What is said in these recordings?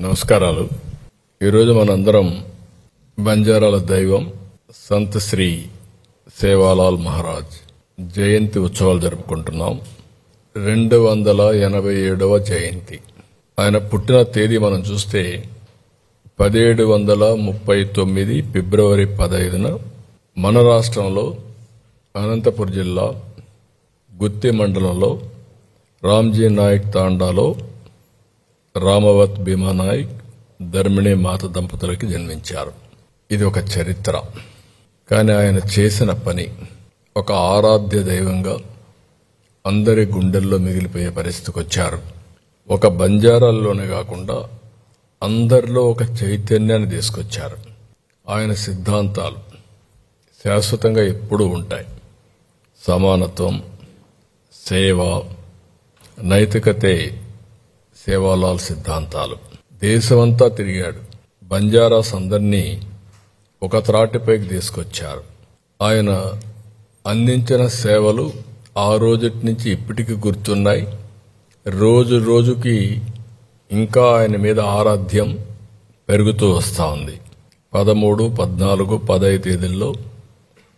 నమస్కారాలు. ఈరోజు మనందరం బంజారాల దైవం సంత శ్రీ సేవాలాల్ మహారాజ్ జయంతి ఉత్సవాలు జరుపుకుంటున్నాం. రెండు వందల ఎనభై ఏడవ జయంతి. ఆయన పుట్టిన తేదీ మనం చూస్తే పదిహేడు వందల ముప్పై తొమ్మిది ఫిబ్రవరి పదహైదున మన రాష్ట్రంలో అనంతపురం జిల్లా గుత్తి మండలంలో రామ్జీ నాయక్ తాండాలో రామవత్ భీమానాయక్ ధర్మిణి మాత దంపతులకి జన్మించారు. ఇది ఒక చరిత్ర. కానీ ఆయన చేసిన పని ఒక ఆరాధ్య దైవంగా అందరి గుండెల్లో మిగిలిపోయే పరిస్థితికి వచ్చారు. ఒక బంజారాల్లోనే కాకుండా అందరిలో ఒక చైతన్యాన్ని తీసుకొచ్చారు. ఆయన సిద్ధాంతాలు శాశ్వతంగా ఎప్పుడూ ఉంటాయి. సమానత్వం సేవ నైతికతే సేవాలాల్ సిద్ధాంతాలు. దేశమంతా తిరిగాడు. బంజారాస్ అందరినీ ఒక త్రాటిపైకి తీసుకొచ్చారు. ఆయన అందించిన సేవలు ఆ రోజుటి నుంచి ఇప్పటికీ గుర్తున్నాయి. రోజు రోజుకి ఇంకా ఆయన మీద ఆరాధ్యం పెరుగుతూ వస్తూ ఉంది. పదమూడు పద్నాలుగు పదహైదు తేదీల్లో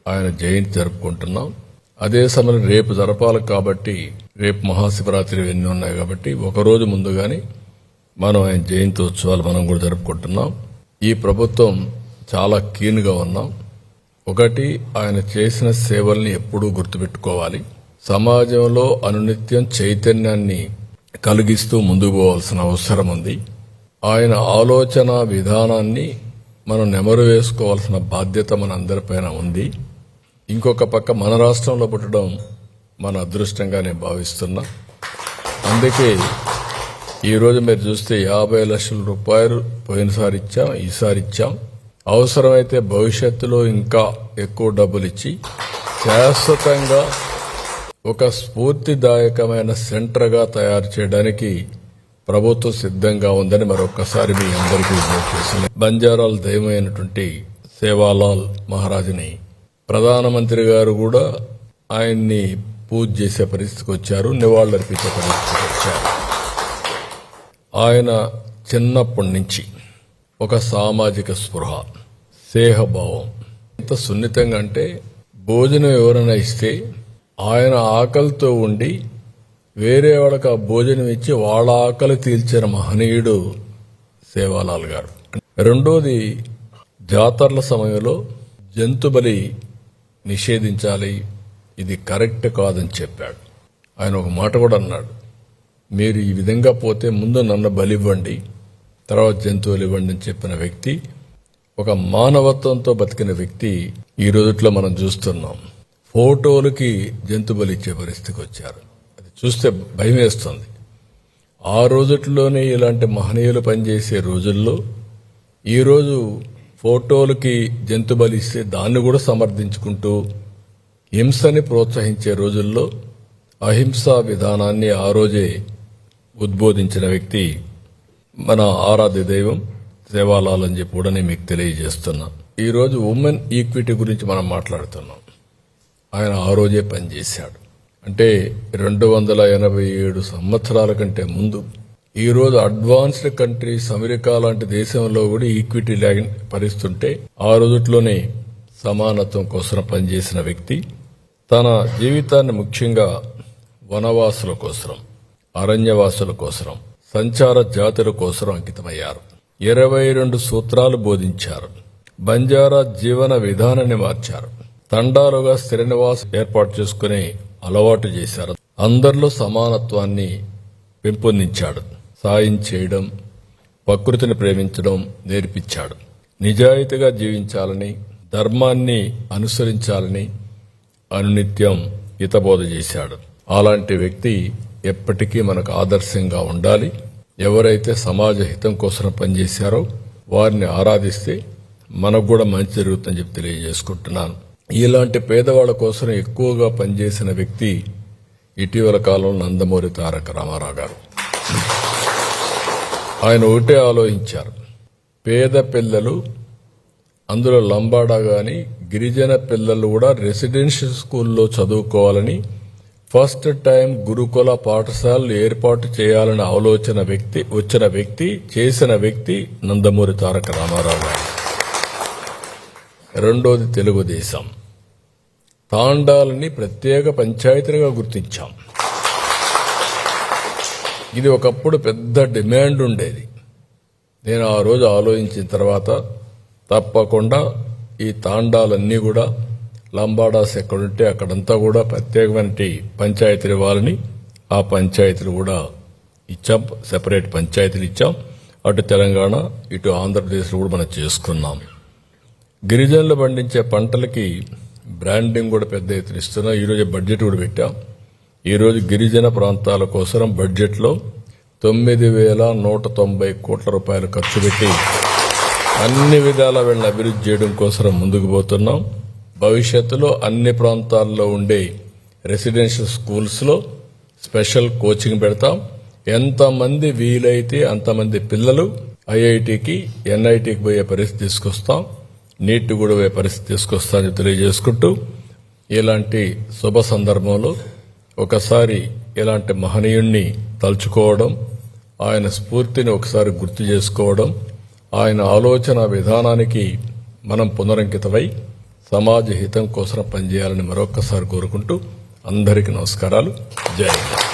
ఆయన జయంతి జరుపుకుంటున్నాం. అదే సమయం రేపు జరపాలి కాబట్టి రేపు మహాశివరాత్రి ఇవన్నీ ఉన్నాయి కాబట్టి ఒకరోజు ముందుగానే మనం ఆయన జయంతి ఉత్సవాలు మనం కూడా జరుపుకుంటున్నాం. ఈ ప్రభుత్వం చాలా కీన్గా ఉన్నాం. ఒకటి ఆయన చేసిన సేవల్ని ఎప్పుడూ గుర్తుపెట్టుకోవాలి. సమాజంలో అనునిత్యం చైతన్యాన్ని కలిగిస్తూ ముందుకు పోవాల్సిన అవసరం ఉంది. ఆయన ఆలోచన విధానాన్ని మనం నెమరు వేసుకోవాల్సిన బాధ్యత మన అందరిపైన ఉంది. ఇంకొక పక్క మన రాష్ట్రంలో పుట్టడం మన అదృష్టంగా నేను భావిస్తున్నా. అందుకే ఈరోజు మీరు చూస్తే యాభై లక్షల రూపాయలు పోయినసారి ఇచ్చాం ఈసారి ఇచ్చాం. అవసరమైతే భవిష్యత్తులో ఇంకా ఎక్కువ డబ్బులు ఇచ్చి శాశ్వతంగా ఒక స్ఫూర్తిదాయకమైన సెంటర్గా తయారు చేయడానికి ప్రభుత్వం సిద్ధంగా ఉందని మరొకసారి మీ అందరికీ విజ్ఞప్తి చేస్తున్నాను. బంజారాల దైవమైనటువంటి సేవాలాల్ మహారాజుని ప్రధానమంత్రి గారు కూడా ఆయన్ని పూజ చేసే పరిస్థితికి వచ్చారు నివాళులర్పించే పరిస్థితికి వచ్చారు. ఆయన చిన్నప్పటి నుంచి ఒక సామాజిక స్పృహ సేహభావం. ఎంత సున్నితంగా అంటే భోజనం ఎవరైనా ఇస్తే ఆయన ఆకలితో ఉండి వేరే వాళ్ళకి ఆ భోజనం ఇచ్చి వాళ్ళ ఆకలి తీల్చిన మహనీయుడు సేవాలాల్ గారు. రెండోది జాతరల సమయంలో జంతుబలి నిషేధించాలి ఇది కరెక్ట్ కాదని చెప్పాడు. ఆయన ఒక మాట కూడా అన్నాడు. మీరు ఈ విధంగా పోతే ముందు నన్ను బలివ్వండి తర్వాత జంతువులు ఇవ్వండి అని చెప్పిన వ్యక్తి ఒక మానవత్వంతో బతికిన వ్యక్తి ఈ రోజుట్లో మనం చూస్తున్నాం. ఫోటోలకి జంతు బలి ఇచ్చే పరిస్థితికి వచ్చారు. అది చూస్తే భయం వేస్తుంది. ఆ రోజుల్లోనే ఇలాంటి మహనీయులు పనిచేసే రోజుల్లో ఈరోజు ఫోటోలకి జంతు బలి ఇస్తే దాన్ని కూడా సమర్థించుకుంటూ హింసని ప్రోత్సహించే రోజుల్లో అహింసా విధానాన్ని ఆ రోజే ఉద్బోధించిన వ్యక్తి మన ఆరాధ్య దైవం సేవాలాల్ అని చెప్పి కూడా నేను మీకు తెలియజేస్తున్నా. ఈరోజు ఉమెన్ ఈక్విటీ గురించి మనం మాట్లాడుతున్నాం. ఆయన ఆ రోజే పనిచేశాడు. అంటే రెండు వందల ఎనభై ఏడు సంవత్సరాల కంటే ముందు ఈరోజు అడ్వాన్స్డ్ కంట్రీస్ అమెరికా లాంటి దేశంలో కూడా ఈక్విటీ లేని పరిస్తుంటే ఆ రోజుట్లోనే సమానత్వం కోసం పనిచేసిన వ్యక్తి తన జీవితాన్ని ముఖ్యంగా వనవాసుల కోసరం అరణ్యవాసుల కోసరం సంచార జాతుల కోసం అంకితమయ్యారు. ఇరవై రెండు సూత్రాలు బోధించారు. బంజారా జీవన విధానాన్ని మార్చారు. తండాలుగా స్థిర నివాసం ఏర్పాటు చేసుకుని అలవాటు చేశారు. అందరిలో సమానత్వాన్ని పెంపొందించాడు. సాయం చేయడం ప్రకృతిని ప్రేమించడం నేర్పించాడు. నిజాయితీగా జీవించాలని ధర్మాన్ని అనుసరించాలని అనునిత్యం హితబోధ చేశాడు. అలాంటి వ్యక్తి ఎప్పటికీ మనకు ఆదర్శంగా ఉండాలి. ఎవరైతే సమాజ హితం కోసం పనిచేశారో వారిని ఆరాధిస్తే మనకు కూడా మంచి జరుగుతుందని చెప్పి తెలియజేసుకుంటున్నాను. ఇలాంటి పేదవాళ్ళ కోసం ఎక్కువగా పనిచేసిన వ్యక్తి ఇటీవల కాలంలో నందమూరి తారక రామారావు గారు. ఆయన ఒకటే ఆలోచించారు. పేద పిల్లలు అందులో లంబాడా గాని గిరిజన పిల్లలు కూడా రెసిడెన్షియల్ స్కూల్లో చదువుకోవాలని ఫస్ట్ టైం గురుకుల పాఠశాలలు ఏర్పాటు చేయాలని ఆలోచన వ్యక్తి వచ్చిన వ్యక్తి చేసిన వ్యక్తి నందమూరి తారక రామారావు గారు. రెండోది తెలుగుదేశం. తాండాలని ప్రత్యేక పంచాయతీలుగా గుర్తించాం. ఇది ఒకప్పుడు పెద్ద డిమాండ్ ఉండేది. నేను ఆ రోజు ఆలోచించిన తర్వాత తప్పకుండా ఈ తాండాలన్నీ కూడా లంబాడాస్ ఎక్కడుంటే అక్కడంతా కూడా ప్రత్యేకమైన పంచాయతీలు ఇవ్వాలని ఆ పంచాయతీలు కూడా ఇచ్చాం. సెపరేట్ పంచాయతీలు ఇచ్చాం. అటు తెలంగాణ ఇటు ఆంధ్రప్రదేశ్లో కూడా మనం చేసుకున్నాం. గిరిజనులు పండించే పంటలకి బ్రాండింగ్ కూడా పెద్ద ఎత్తున ఇస్తున్నాం. ఈరోజు బడ్జెట్ కూడా పెట్టాం. ఈరోజు గిరిజన ప్రాంతాల కోసం బడ్జెట్లో తొమ్మిది వేల నూట తొంభై కోట్ల రూపాయలు ఖర్చు పెట్టి అన్ని విధాల వీళ్ళని అభివృద్ధి చేయడం కోసం ముందుకు పోతున్నాం. భవిష్యత్తులో అన్ని ప్రాంతాల్లో ఉండే రెసిడెన్షియల్ స్కూల్స్లో స్పెషల్ కోచింగ్ పెడతాం. ఎంతమంది వీలైతే అంతమంది పిల్లలు ఐఐటికి ఎన్ఐటికి పోయే పరిస్థితి తీసుకొస్తాం. నీట్ కూడా పోయే పరిస్థితి తీసుకొస్తామని తెలియజేసుకుంటూ ఇలాంటి శుభ సందర్భంలో ఒకసారి ఇలాంటి మహనీయుణ్ణి తలుచుకోవడం ఆయన స్ఫూర్తిని ఒకసారి గుర్తు చేసుకోవడం ఆయన ఆలోచన విధానానికి మనం పునరంకితమై సమాజ హితం కోసం పనిచేయాలని మరొక్కసారి కోరుకుంటూ అందరికీ నమస్కారాలు జై హింద్.